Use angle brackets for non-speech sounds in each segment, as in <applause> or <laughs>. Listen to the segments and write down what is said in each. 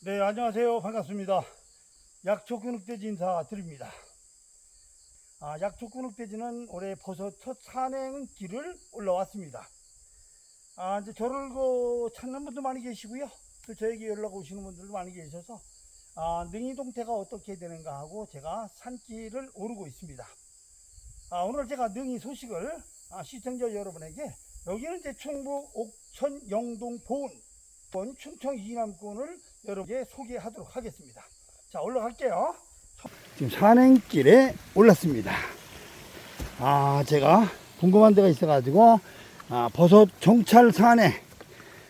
네, 안녕하세요. 반갑습니다. 약초근육돼지 인사드립니다. 아, 약초근육돼지는 올해 버섯 첫 산행 길을 올라왔습니다. 아, 이제 저를 그 찾는 분도 많이 계시고요. 또 저에게 연락 오시는 분들도 많이 계셔서 아, 능이동태가 어떻게 되는가 하고 제가 산길을 오르고 있습니다. 아, 오늘 제가 능이 소식을 아, 시청자 여러분에게 여기는 이제 충북 옥천 영동 보은 본 충청 이남권을 여러분께 소개하도록 하겠습니다. 자, 올라갈게요. 지금 산행길에 올랐습니다. 아, 제가 궁금한 데가 있어가지고, 아, 버섯 정찰 산행,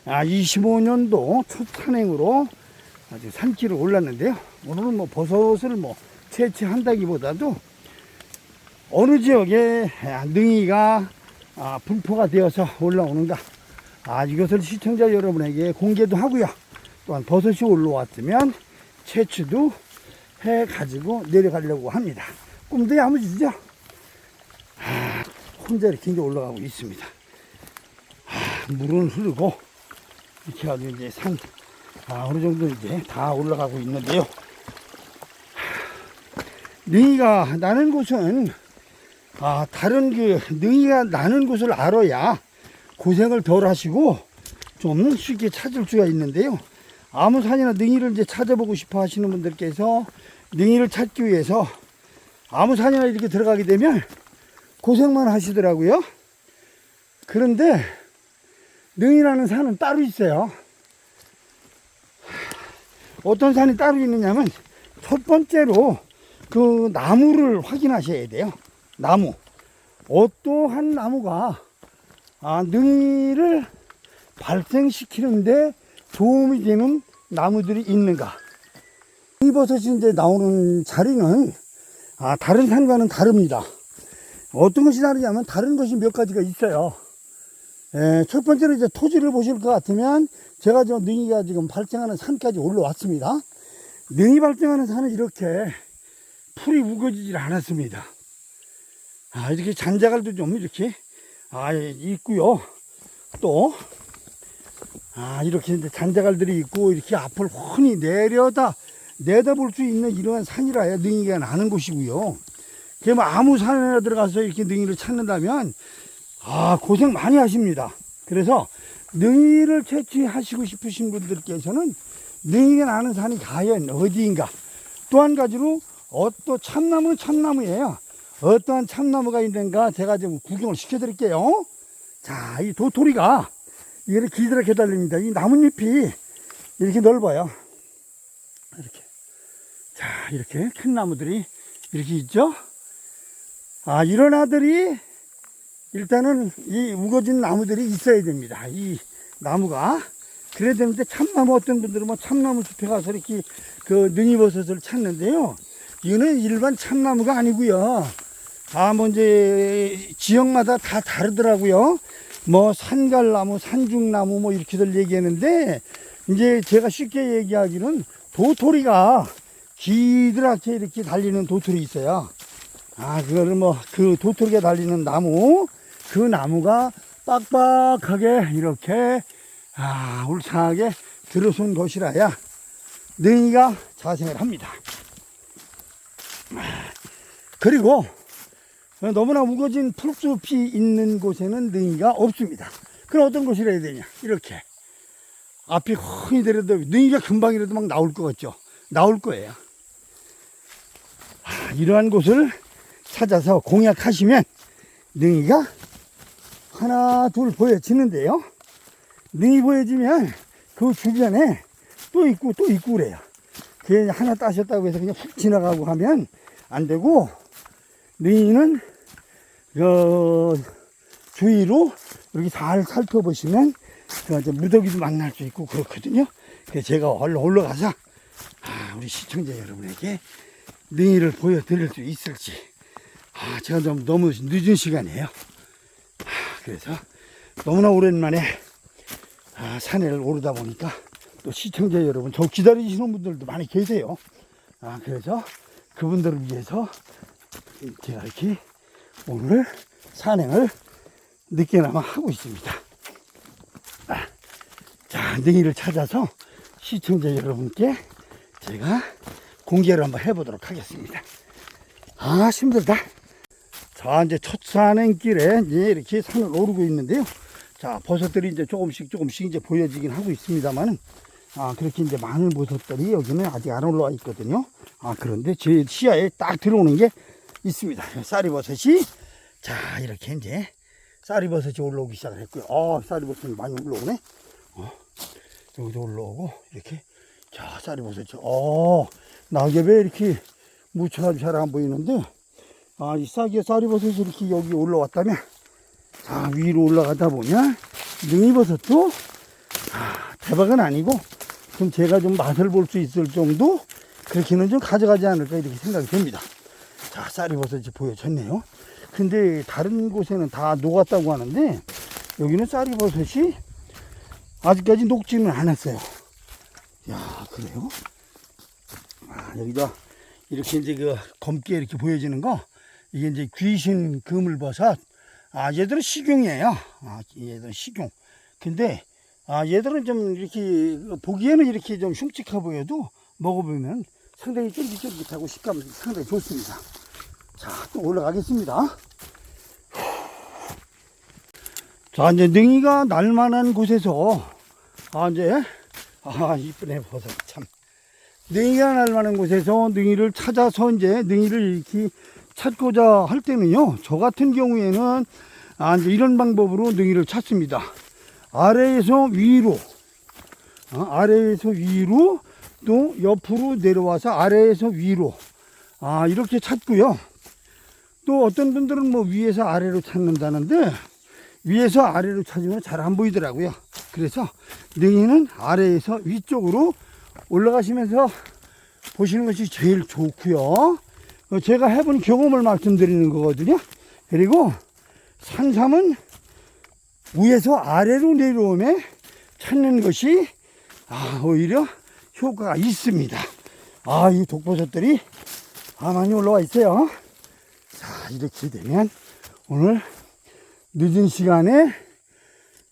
아, 25년도 첫 산행으로 아주 산길을 올랐는데요. 오늘은 뭐 버섯을 뭐 채취한다기보다도 어느 지역에 아, 능이가 아, 분포가 되어서 올라오는가 아, 이것을 시청자 여러분에게 공개도 하고요. 또한 버섯이 올라왔으면 채취도 해 가지고 내려가려고 합니다. 꿈도 야무지죠? 아, 혼자 이렇게 이제 올라가고 있습니다. 아, 물은 흐르고 이렇게 아주 이제 산 아, 어느 정도 이제 다 올라가고 있는데요. 능이가 나는 곳은 아, 다른 그 능이가 나는 곳을 알아야 고생을 덜 하시고 좀 쉽게 찾을 수가 있는데요. 아무 산이나 능이를 이제 찾아보고 싶어 하시는 분들께서 능이를 찾기 위해서 아무 산이나 이렇게 들어가게 되면 고생만 하시더라고요. 그런데 능이라는 산은 따로 있어요. 어떤 산이 따로 있느냐면 첫 번째로 그 나무를 확인하셔야 돼요. 나무. 어떠한 나무가 아, 능이를 발생시키는데 도움이 되는 나무들이 있는가. 이 버섯이 이제 나오는 자리는 아, 다른 산과는 다릅니다. 어떤 것이 다르냐면 다른 것이 몇 가지가 있어요. 에, 첫 번째로 이제 토지를 보실 것 같으면 제가 저 능이가 지금 발생하는 산까지 올라왔습니다. 능이 발생하는 산은 이렇게 풀이 우거지질 않았습니다. 아, 이렇게 잔자갈도 좀 이렇게 아, 있고요. 또, 아, 이렇게 잔자갈들이 있고, 이렇게 앞을 훤히 내려다, 내다볼 수 있는 이러한 산이라야 능이가 나는 곳이고요. 그뭐 아무 산에나 들어가서 이렇게 능이를 찾는다면, 아, 고생 많이 하십니다. 그래서, 능이를 채취하시고 싶으신 분들께서는 능이가 나는 산이 과연 어디인가. 또 한 가지로, 어또 참나무는 참나무예요. 어떠한 참나무가 있는가 제가 좀 구경을 시켜드릴게요. 자, 이 도토리가 이렇게 기드랗게 달립니다. 이 나뭇잎이 이렇게 넓어요. 이렇게. 자, 이렇게 큰 나무들이 이렇게 있죠. 아, 이런 아들이 일단은 이 우거진 나무들이 있어야 됩니다. 이 나무가. 그래야 되는데 참나무 어떤 분들은 뭐 참나무 숲에 가서 이렇게 그 능이버섯을 찾는데요. 이거는 일반 참나무가 아니고요. 아, 뭐, 이제, 지역마다 다 다르더라고요. 뭐, 산갈나무, 산중나무, 뭐, 이렇게들 얘기하는데, 이제 제가 쉽게 얘기하기는 도토리가 기드랗게 이렇게 달리는 도토리 있어요. 아, 그거를 뭐, 그 도토리가 달리는 나무, 그 나무가 빡빡하게 이렇게, 아, 울창하게 들어선 것이라야, 능이가 자생을 합니다. 그리고, 너무나 우거진 풀숲이 있는 곳에는 능이가 없습니다. 그럼 어떤 곳이라 해야 되냐? 이렇게. 앞이 훤히 내려도 능이가 금방이라도 막 나올 것 같죠? 나올 거예요. 아, 이러한 곳을 찾아서 공략하시면 능이가 하나, 둘 보여지는데요. 능이 보여지면 그 주변에 또 있고 또 있고 그래요. 그게 하나 따셨다고 해서 그냥 훅 지나가고 하면 안 되고 능이는 그 주위로 이렇게 잘 살펴보시면 그 이제 무더기도 만날 수 있고 그렇거든요. 그래서 제가 얼른 올라가서 아, 우리 시청자 여러분에게 능이를 보여드릴 수 있을지 아, 제가 좀 너무 늦은 시간이에요. 아, 그래서 너무나 오랜만에 아, 산에를 오르다 보니까 또 시청자 여러분 저 기다리시는 분들도 많이 계세요. 아, 그래서 그분들을 위해서 제가 이렇게 오늘 산행을 늦게나마 하고 있습니다. 아, 자, 능이를 찾아서 시청자 여러분께 제가 공개를 한번 해보도록 하겠습니다. 아, 힘들다. 자, 이제 첫 산행길에 이렇게 산을 오르고 있는데요. 자, 버섯들이 이제 조금씩 조금씩 이제 보여지긴 하고 있습니다만은, 아, 그렇게 이제 많은 버섯들이 여기는 아직 안 올라와 있거든요. 아, 그런데 제 시야에 딱 들어오는 게 있습니다. <laughs> 쌀이버섯이, 자, 이렇게 이제 쌀이버섯이 올라오기 시작을 했고요. 어, 쌀이버섯이 많이 올라오네. 어, 여기도 올라오고, 이렇게. 자, 쌀이버섯이, 어, 낙엽에 이렇게 묻혀가지고 잘안 보이는데, 아, 이 싹이 쌀이버섯이 이렇게 여기 올라왔다면, 자, 위로 올라가다 보면, 능이버섯도, 아, 대박은 아니고, 좀 제가 좀 맛을 볼 수 있을 정도, 그렇게는 좀 가져가지 않을까, 이렇게 생각이 됩니다. 자, 쌀이버섯이 보여졌네요. 근데 다른 곳에는 다 녹았다고 하는데, 여기는 쌀이버섯이 아직까지 녹지는 않았어요. 야, 그래요? 아, 여기다 이렇게 이제 그 검게 이렇게 보여지는 거, 이게 이제 귀신 그물버섯. 아, 얘들은 식용이에요. 아, 얘들은 식용. 근데, 아, 얘들은 좀 이렇게, 보기에는 이렇게 좀 흉측해 보여도 먹어보면 상당히 쫄깃쫄깃하고 식감이 상당히 좋습니다. 자, 또 올라가겠습니다. 자, 이제 능이가 날만한 곳에서, 아, 이제, 아, 이쁘네, 버섯, 참. 능이가 날만한 곳에서 능이를 찾아서 이제 능이를 이렇게 찾고자 할 때는요, 저 같은 경우에는, 아, 이제 이런 방법으로 능이를 찾습니다. 아래에서 위로, 어, 아래에서 위로, 또 옆으로 내려와서 아래에서 위로, 아, 이렇게 찾고요. 또 어떤 분들은 뭐 위에서 아래로 찾는다는데 위에서 아래로 찾으면 잘 안 보이더라고요. 그래서 능이는 아래에서 위쪽으로 올라가시면서 보시는 것이 제일 좋고요. 어, 제가 해본 경험을 말씀드리는 거거든요. 그리고 산삼은 위에서 아래로 내려오며 찾는 것이 아, 오히려 효과가 있습니다. 아, 이 독버섯들이 아, 많이 올라와 있어요. 자, 이렇게 되면 오늘 늦은 시간에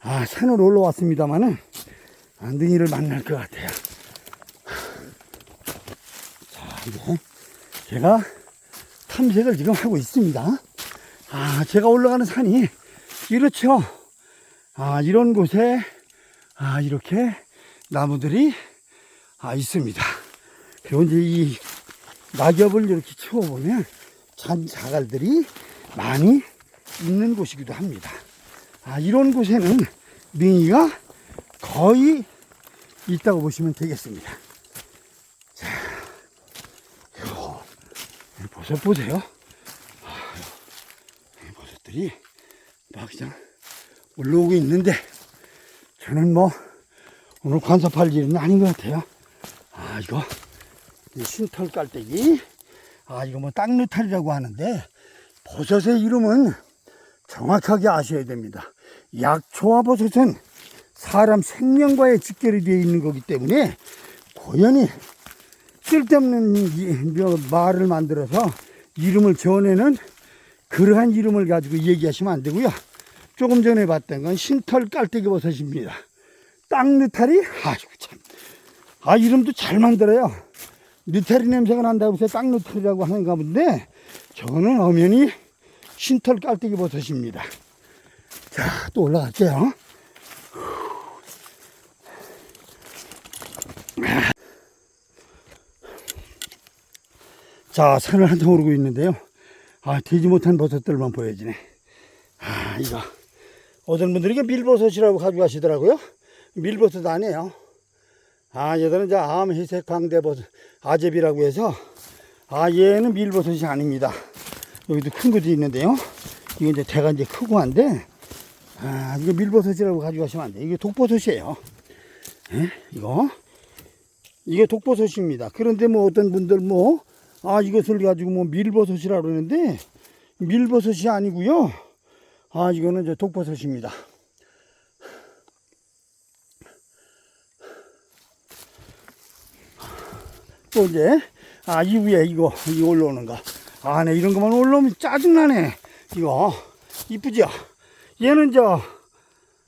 아, 산으로 올라왔습니다만은 아, 능이를 만날 것 같아요. 자, 이제 제가 탐색을 지금 하고 있습니다. 아, 제가 올라가는 산이 이렇죠. 아, 이런 곳에 아, 이렇게 나무들이 아, 있습니다. 그리고 이제 이 낙엽을 이렇게 치워보면 잔 자갈들이 많이 있는 곳이기도 합니다. 아, 이런 곳에는 능이가 거의 있다고 보시면 되겠습니다. 자, 요, 이 버섯 보세요. 아, 이 버섯들이 막 그냥 올라오고 있는데, 저는 뭐, 오늘 관섭할 일은 아닌 것 같아요. 아, 이거, 이 신털 깔때기. 아, 이거 뭐 땅누탈이라고 하는데, 버섯의 이름은 정확하게 아셔야 됩니다. 약초와 버섯은 사람 생명과의 직결이 되어 있는 거기 때문에 고연히 쓸데없는 이- 뭐 말을 만들어서 이름을 전에는 그러한 이름을 가지고 얘기하시면 안 되고요. 조금 전에 봤던 건 신털 깔때기 버섯입니다. 땅느타리? 아이고 참. 아 이름도 잘 만들어요. 느타리 냄새가 난다고 해서 땅느타리라고 하는가 본데 저거는 엄연히 신털 깔때기 버섯입니다. 자, 또 올라갈게요. 자, 산을 한참 오르고 있는데요. 아, 되지 못한 버섯들만 보여지네. 아, 이거. 어떤 분들이 밀버섯이라고 가져가시더라고요. 밀버섯 아니에요. 아, 얘들은 이제 암회색 광대버섯, 아제비라고 해서, 아, 얘는 밀버섯이 아닙니다. 여기도 큰 것도 있는데요. 이게 이제 대가 이제 크고 한데, 아, 이거 밀버섯이라고 가져가시면 안 돼요. 이게 독버섯이에요. 예? 이거. 이게 독버섯입니다. 그런데 뭐 어떤 분들 뭐, 아, 이것을 가지고 뭐 밀버섯이라고 그러는데, 밀버섯이 아니고요 아, 이거는 이제 독버섯입니다. 또 이제, 아, 이 위에 이거, 이거 올라오는 거. 아, 네, 이런 것만 올라오면 짜증나네. 이거, 이쁘죠? 얘는 저,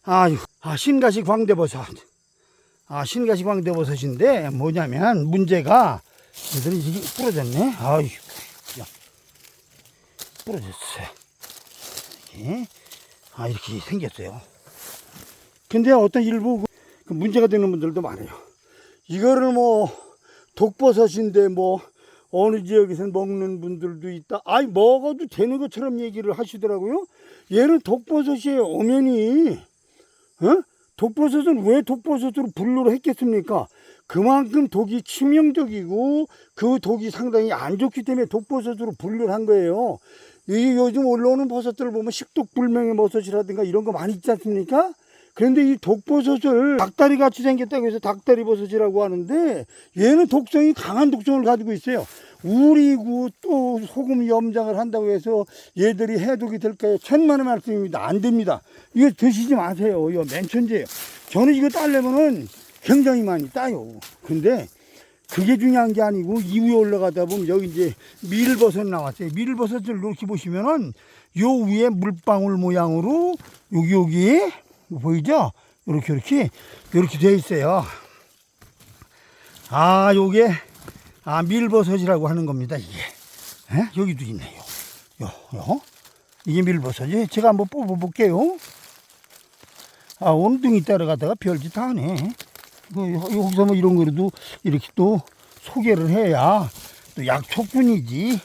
아유, 아, 신가시 광대버섯. 아, 신가시 광대버섯인데 뭐냐면 문제가 얘들이 이게 부러졌네. 아유, 야, 부러졌어요. 이게 아 이렇게 생겼어요. 근데 어떤 일부 그 문제가 되는 분들도 많아요. 이거를 뭐 독버섯인데 뭐 어느 지역에서 먹는 분들도 있다. 아이 먹어도 되는 것처럼 얘기를 하시더라고요. 얘는 독버섯이에요. 엄연히. 어? 독버섯은 왜 독버섯으로 분류를 했겠습니까? 그만큼 독이 치명적이고 그 독이 상당히 안 좋기 때문에 독버섯으로 분류를 한 거예요. 이 요즘 올라오는 버섯들을 보면 식독불명의 버섯이라든가 이런 거 많이 있지 않습니까? 그런데 이 독버섯을 닭다리 같이 생겼다고 해서 닭다리 버섯이라고 하는데 얘는 독성이 강한 독성을 가지고 있어요. 우리고 또 소금 염장을 한다고 해서 얘들이 해독이 될까요? 천만의 말씀입니다. 안 됩니다. 이거 드시지 마세요. 이거 맨천재예요. 저는 이거 따려면은 굉장히 많이 따요. 근데 그게 중요한 게 아니고 이후에 올라가다 보면 여기 이제 밀버섯 나왔어요. 밀버섯을 이렇게 보시면은 요 위에 물방울 모양으로 여기 여기에 보이죠? 이렇게 이렇게 이렇게 돼 있어요. 아, 요게 아 밀버섯이라고 하는 겁니다. 이게 에? 여기도 있네요. 요, 요. 이게 밀버섯이 제가 한번 뽑아볼게요. 아, 온둥이 따라가다가 별짓 다 하네. 그, 여기서 뭐 이런 거라도 이렇게 또 소개를 해야 또 약초꾼이지.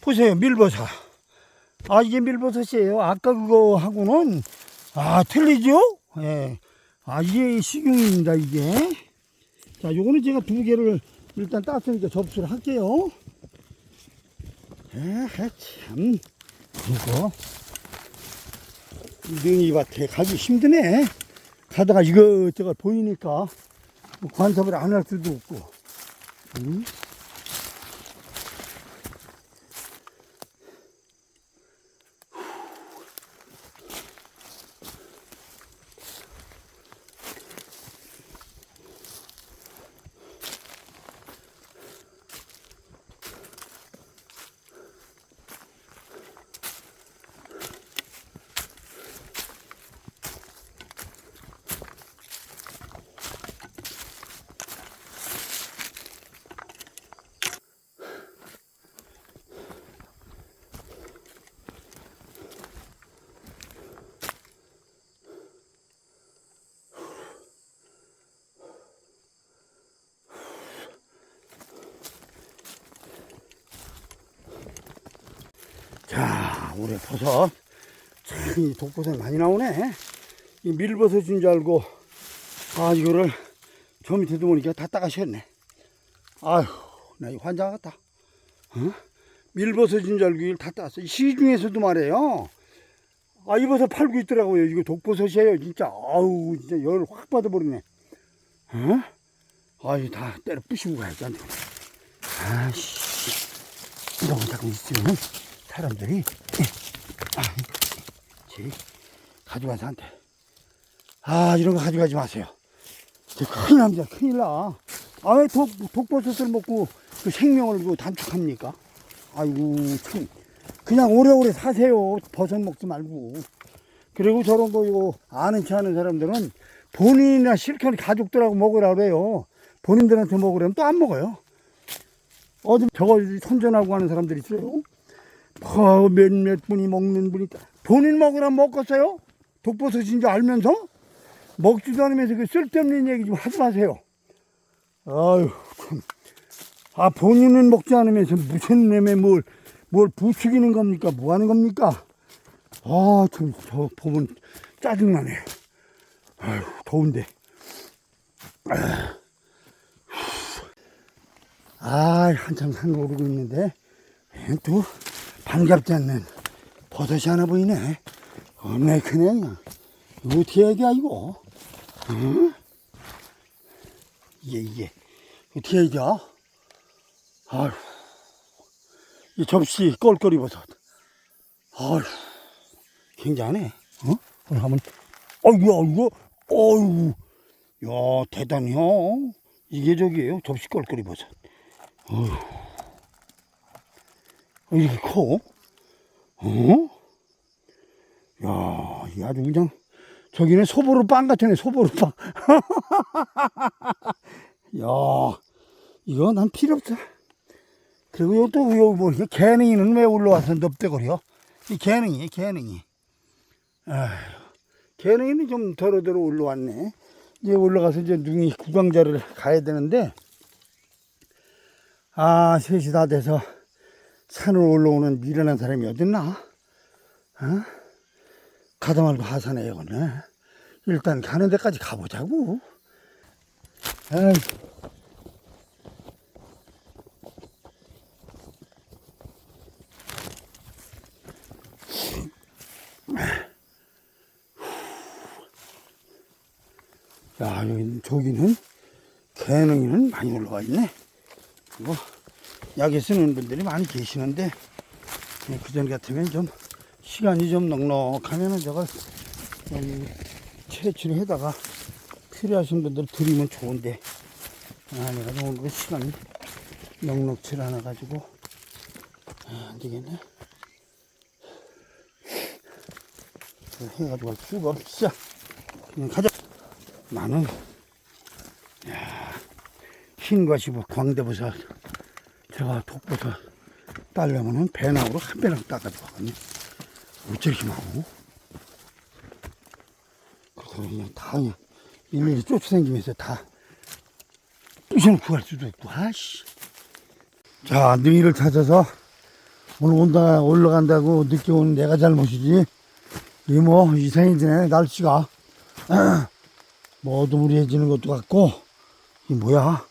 보세요, 밀버섯. 아, 이게 밀버섯이에요. 아까 그거하고는, 아, 틀리죠? 예. 아, 이게 식용입니다, 이게. 자, 요거는 제가 두 개를 일단 땄으니까 접수를 할게요. 에, 참. 이거. 능이밭에 가기 힘드네. 가다가 이것저것 보이니까 뭐 관섭을 안 할 수도 없고. 응? 자, 올해 버섯. 참, 이 독버섯 많이 나오네. 이 밀버섯인 줄 알고, 아, 이거를 저 밑에도 보니까 다 따가셨네. 아휴, 나 이거 환장 같다. 어? 밀버섯인 줄 알고 이걸 다. 이 시중에서도 말이에요. 아, 이 버섯 팔고 있더라고요. 이거 독버섯이에요. 진짜. 아우, 진짜 열 확 받아버리네. 어? 아, 이거 다 때려 부시고 가야지. 이런 거 자꾸 있으면 사람들이 아, 제 가져가서 한테 아 이런 거 가져가지 마세요. 저 큰일 납니다. 큰일 나. 아왜 독 독버섯을 먹고 그 생명을 그 단축합니까? 아이고 참 그냥 오래오래 사세요. 버섯 먹지 말고. 그리고 저런 거 이거 아는 체 하는 사람들은 본인이나 실컷 가족들하고 먹으라 그래요. 본인들한테 먹으려면 또 안 먹어요. 어디 저거 선전하고 하는 사람들이 있어요. 뭐 몇몇 분이 먹는 분이. 본인 먹으라 먹었어요? 독버섯인 줄 알면서 먹지도 않으면서 그 쓸데없는 얘기 좀 하지 마세요. 아유 참. 아 본인은 먹지 않으면서 무슨 놈에 뭘, 뭘 부추기는 겁니까? 뭐 하는 겁니까? 아, 참, 저 보면 짜증나네. 아유, 더운데. 아, 한참 산 오르고 있는데, 웬또 반갑지 않는 버섯이 하나 보이네. 겁나 크네, 그냥. 이거 어떻게 해야 돼, 이거? 응? 이게, 이게. 어떻게 돼? 아휴. 이 접시 껄껄이 버섯. 아휴. 굉장하네. 어? 오늘 한번, 어이구, 이거, 어이구. 야, 대단해요. 이게 저기에요. 접시 껄껄이 버섯. 어휴. 이렇게 커? 어? 야, 이 아주 그냥 저기는 소보루 빵 같은 애, 소보루 빵. <laughs> 야, 이거 난 필요 없다. 그리고 요 또, 요, 뭐, 개능이는 왜 올라와서 넙대거려? 이 개능이, 개능이. 아휴, 개능이는 좀 더러더러 올라왔네. 이제 올라가서 이제 능이 구강자를 가야 되는데, 아, 셋이 다 돼서 산을 올라오는 미련한 사람이 어딨나? 어? 가다 말고 하산해, 이거는. 일단 가는 데까지 가보자고. 아이 야, 여기, 저기는, 개능이는 많이 올라와 있네. 뭐, 약에 쓰는 분들이 많이 계시는데, 그전 같으면 좀, 시간이 좀 넉넉하면은 저걸 좀 채취를 해다가 필요하신 분들 드리면 좋은데, 아, 내가 좀 오늘 시간이 넉넉치 않아 가지고, 아, 안 되겠네. 해가지고 할 수가 없어. 그냥 가자. 나는, 야, 흰과시 뭐 광대버섯, 제가 독버섯 따려면은 배낭으로 한 배낭 따가지고 가거든요. 이렇게 많고? 그래서 그냥 다 그냥 일일이 쫓아다니면서 다 부셔놓고 갈 수도 있고, 아씨. 자, 능이를 찾아서 오늘 온다, 올라간다고 늦게 오는 내가 잘못이지. 이 뭐, 이상해지네, 날씨가. <clears throat> 뭐, 어두무리해지는 것도 같고, 이 뭐야.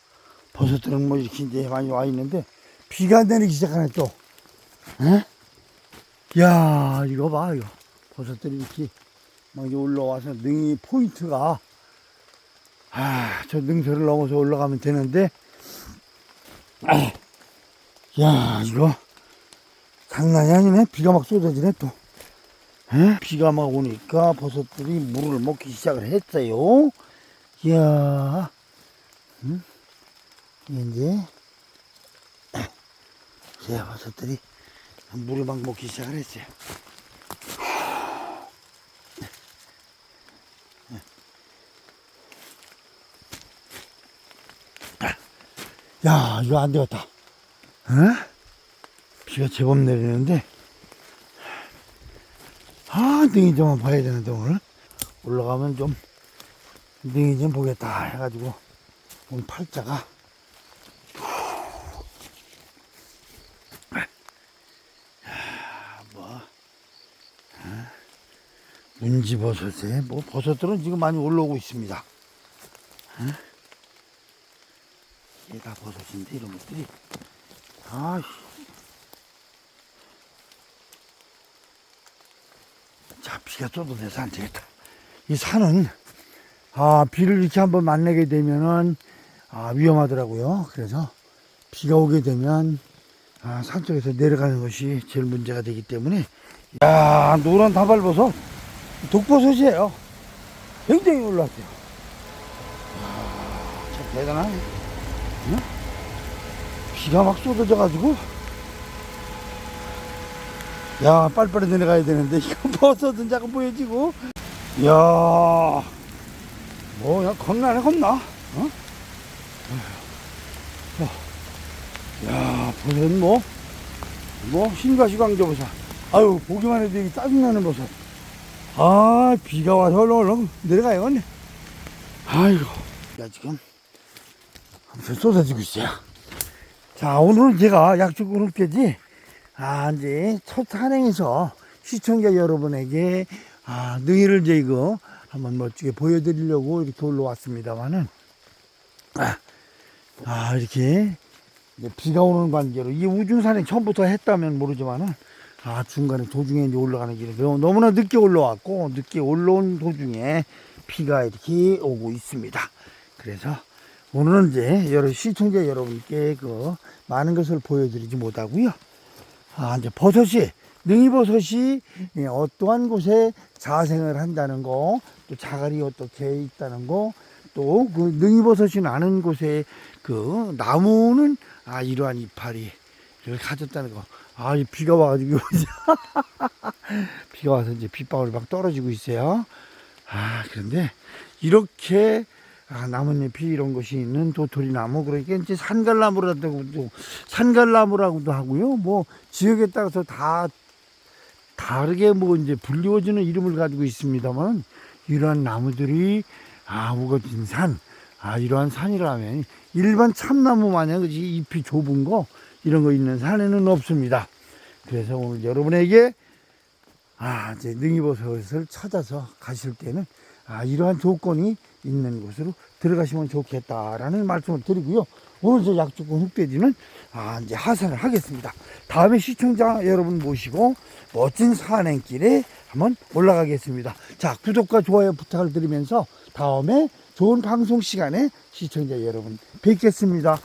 버섯들은 뭐 이렇게 이제 많이 와 있는데, 비가 내리기 시작하네, 또. 에? 야, 이거 봐, 이거. 버섯들이 이렇게 막 이제 올라와서 능이 포인트가, 아, 저 능선을 넘어서 올라가면 되는데, 아, <clears throat> 야, 이거 장난이 아니네. 비가 막 쏟아지네, 또. 에? 비가 막 오니까 버섯들이 물을 먹기 시작을 했어요. 이야, 응? 이제, 제 버섯들이 물을 막 먹기 시작을 했어요. 야, 이거 안 되겠다. 어? 비가 제법 내리는데, 아, 능이 좀 봐야 되는데, 오늘. 올라가면 좀, 능이 좀 보겠다. 해가지고, 오늘 팔자가, 야, 뭐, 어? 문지버섯에, 뭐, 버섯들은 지금 많이 올라오고 있습니다. 이게 다 버섯인데, 이런 것들이. 아이씨. 자, 비가 쏟아내서 안 되겠다. 이 산은, 아, 비를 이렇게 한번 만나게 되면은, 아, 위험하더라고요. 그래서, 비가 오게 되면, 아, 산 쪽에서 내려가는 것이 제일 문제가 되기 때문에, 야, 노란 다발버섯, 독버섯이에요. 굉장히 올라왔어요. 아, 참 대단하네. 비가 막 쏟아져가지고 야 빨리빨리 내려가야 되는데 이거 <laughs> 버섯은 자꾸 보여지고 야 뭐야 겁나네 겁나 어? 어. 야 버섯은 뭐, 뭐 신가시 광저버섯 아유 보기만 해도 이게 짜증나는 버섯 아 비가 와서 얼른 내려가야겠네 아이고. 야 지금 아무튼 쏟아지고 있어요. 자, 오늘은 제가 약속 오늘까지, 아, 이제 첫 산행에서 시청자 여러분에게, 아, 능이를 이제 이거 한번 멋지게 보여드리려고 이렇게 올라왔습니다만은, 아, 아, 이렇게 이제 비가 오는 관계로 이 우중산에 처음부터 했다면 모르지만은, 아, 중간에 도중에 이제 올라가는 길에 너무- 너무나 늦게 올라왔고, 늦게 올라온 도중에 비가 이렇게 오고 있습니다. 그래서 오늘은 이제 여러 시청자 여러분께 그 많은 것을 보여드리지 못하고요. 아, 이제 버섯이, 능이버섯이 예, 어떠한 곳에 자생을 한다는 거, 또 자갈이 어떻게 있다는 거, 또 그 능이버섯이 나는 곳에 그 나무는 아, 이러한 이파리 를 가졌다는 거. 아, 이 비가 와가지고, <laughs> 비가 와서 이제 빗방울이 막 떨어지고 있어요. 아, 그런데 이렇게 아, 나뭇잎이 이런 것이 있는 도토리 나무 그러니까 이제 산갈나무라고도 산갈나무라고도 하고요. 뭐 지역에 따라서 다 다르게 뭐 이제 불리워지는 이름을 가지고 있습니다만 이러한 나무들이 아 우거진 산, 아 이러한 산이라면 일반 참나무 마냥 그지 잎이 좁은 거 이런 거 있는 산에는 없습니다. 그래서 오늘 여러분에게 아 이제 능이버섯을 찾아서 가실 때는 아 이러한 조건이 있는 곳으로 들어가시면 좋겠다라는 말씀을 드리고요. 오늘 저 약주군 흑돼지는 아 이제 하산을 하겠습니다. 다음에 시청자 여러분 모시고 멋진 산행길에 한번 올라가겠습니다. 자 구독과 좋아요 부탁을 드리면서 다음에 좋은 방송 시간에 시청자 여러분 뵙겠습니다.